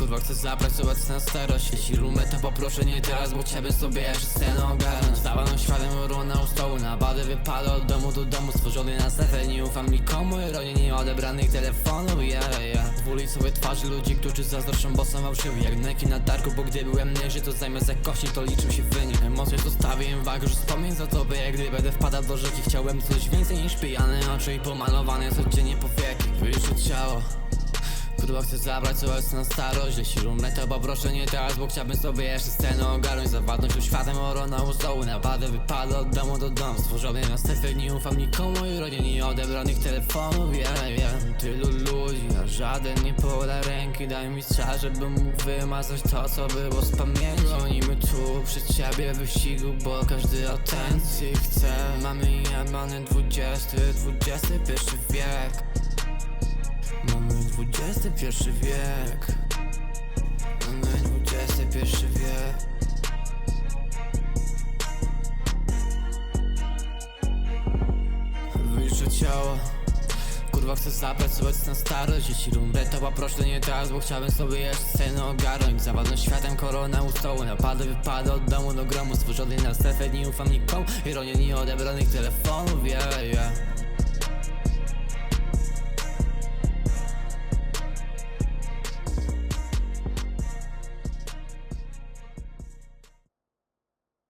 Kurwa chcę zabrać zobacz na starość. Jeśli rumę to poproszę nie teraz Bo chciałbym sobie jeszcze scenę ogarnąć. Zawaną światem urona u stołu Na badę wypada od domu do domu. Stworzony na strefę Nie ufam nikomu. Ironię nie odebranych telefonów Yeah, yeah W ulicowej twarzy ludzi, którzy zazdroszczą Bo są fałszywi. Jak neki na targu Bo gdy byłem mniejszy to zamiast jak kości To liczył się wynik. Emocje zostawię im wagę Już wspomnień za tobie Jak gdy będę wpadał do rzeki. Chciałem coś więcej niż pijane oczy I pomalowane codziennie powieki. Wyliczę ciało Kurwa chcę zabrać co na starość. Jeśli rumę to poproszę nie teraz Bo chciałbym sobie jeszcze scenę ogarnąć. Zawadnąć już światem orona u stołu Napadę wypada od domu do domu. Stworzony na strefie nie ufam nikomu I rodzinie. Odebranych telefonów Yeah, yeah Tylu ludzi, a żaden nie poda ręki. Daj mi strzał, żebym mógł wymazać to co było z pamięci Gonimy tu przy ciebie wyścigu Bo każdy atencji chce. Mamy jebany dwudziesty, dwudziesty pierwszy wiek XXI wiek. Mamy XXI wiek. Wyliczę ciało. Kurwa chcę zapracować na starość. Jeśli rumrę to poproszę nie teraz Bo chciałbym sobie jeszcze scenę ogarnąć. Zawadną światem korona u stołu. Napady wypada od domu do gromu. Stworzony na strefę nie ufam nikomu. Ironia nie odebranych telefonów Yeah, yeah